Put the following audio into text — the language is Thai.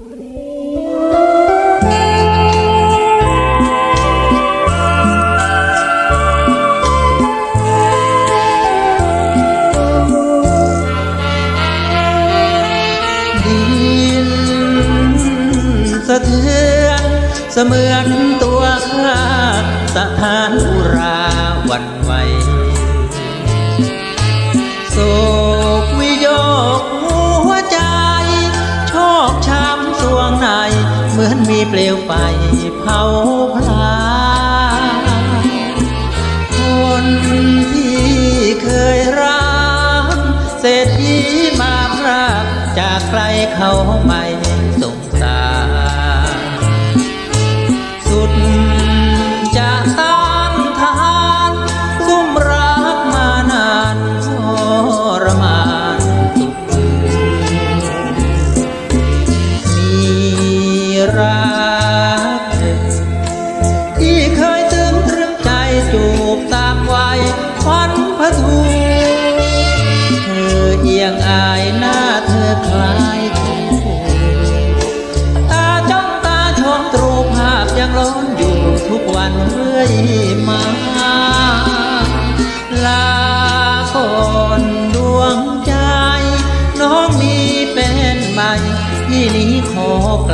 ดินสะเทือนเสมือนตัวข้าสถานอุรา อนมีเปลวไฟเผาพลาคนที่เคยรักเศรษฐีมาพรากจากใครเขาไม่สงสารสุด รักที่เคยตึงตรึงใจจูบตามวัยควันพะทูเธอเอียงอายหน้าเธอคล้ายถูตาจ้องตาชมตรูภาพยังล้นอยู่ทุกวันเรื่อยมาลาก่อนดวงใจ น้องมีเป็นใบที่นี้ขอก